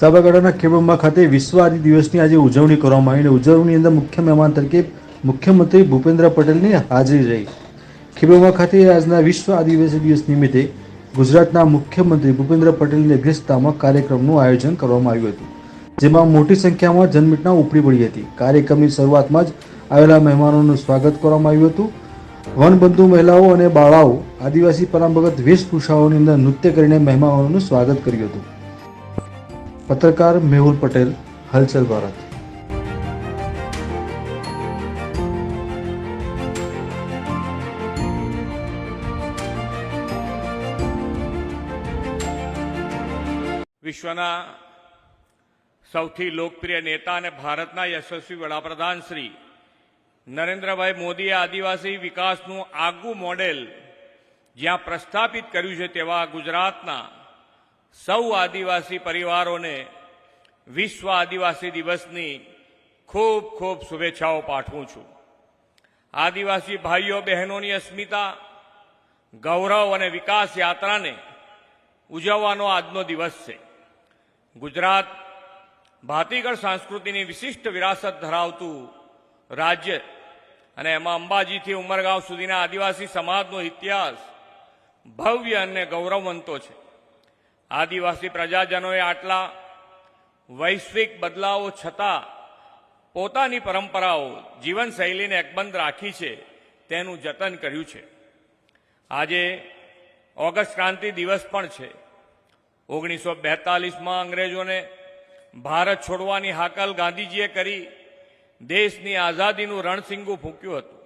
સાબરકાંઠાના ખેડબ્રહ્મા ખાતે વિશ્વ આદિ દિવસની આજે ઉજવણી કરવામાં આવી અને ઉજવણીની અંદર મુખ્ય મહેમાન તરીકે મુખ્યમંત્રી ભૂપેન્દ્ર પટેલની હાજરી રહી. ખેડબ્રહ્મા ખાતે આજના વિશ્વ આદિવાસી દિવસ નિમિત્તે ગુજરાતના મુખ્યમંત્રી ભૂપેન્દ્ર પટેલની અધ્યક્ષતામાં કાર્યક્રમનું આયોજન કરવામાં આવ્યું હતું, જેમાં મોટી સંખ્યામાં જનમેટના ઉપડી પડી હતી. કાર્યક્રમની શરૂઆતમાં જ આવેલા મહેમાનોનું સ્વાગત કરવામાં આવ્યું હતું. વનબંધુ મહિલાઓ અને બાળાઓ આદિવાસી પરંપરાગત વેશભૂષાઓની અંદર નૃત્ય કરીને મહેમાનોનું સ્વાગત કર્યું હતું. પત્રકાર મેહુલ પટેલ, હલચલ ભારત. વિશ્વના સૌથી લોકપ્રિય નેતા અને ભારતના યશસ્વી વડાપ્રધાન શ્રી નરેન્દ્રભાઈ મોદીએ આદિવાસી વિકાસનું આગવું મોડેલ જ્યાં પ્રસ્થાપિત કર્યું છે તેવા ગુજરાતના સૌ આદિવાસી પરિવારોને વિશ્વ આદિવાસી દિવસની ખૂબ ખૂબ શુભેચ્છાઓ પાઠવું છું. આદિવાસી ભાઈઓ બહેનોની અસ્મિતા, ગૌરવ અને વિકાસ યાત્રાને ઉજવવાનો આજનો દિવસ છે. ગુજરાત ભાતીગળ સંસ્કૃતિની વિશિષ્ટ વિરાસત ધરાવતું રાજ્ય અને એમાં અંબાજીથી ઉમરગાંવ સુધીના આદિવાસી સમાજનો ઇતિહાસ ભવ્ય અને ગૌરવવંતો છે. આદિવાસી પ્રજાજનોએ આટલા વૈશ્વિક બદલાવો છતાં પોતાની પરંપરાઓ, જીવનશૈલીને અકબંધ રાખી છે, તેનું જતન કર્યું છે. આજે ઓગસ્ટ ક્રાંતિ દિવસ પણ છે. ઓગણીસો બેતાલીસમાં અંગ્રેજોને ભારત છોડવાની હાકલ ગાંધીજીએ કરી, દેશની આઝાદીનું રણસિંગું ફૂંક્યું હતું.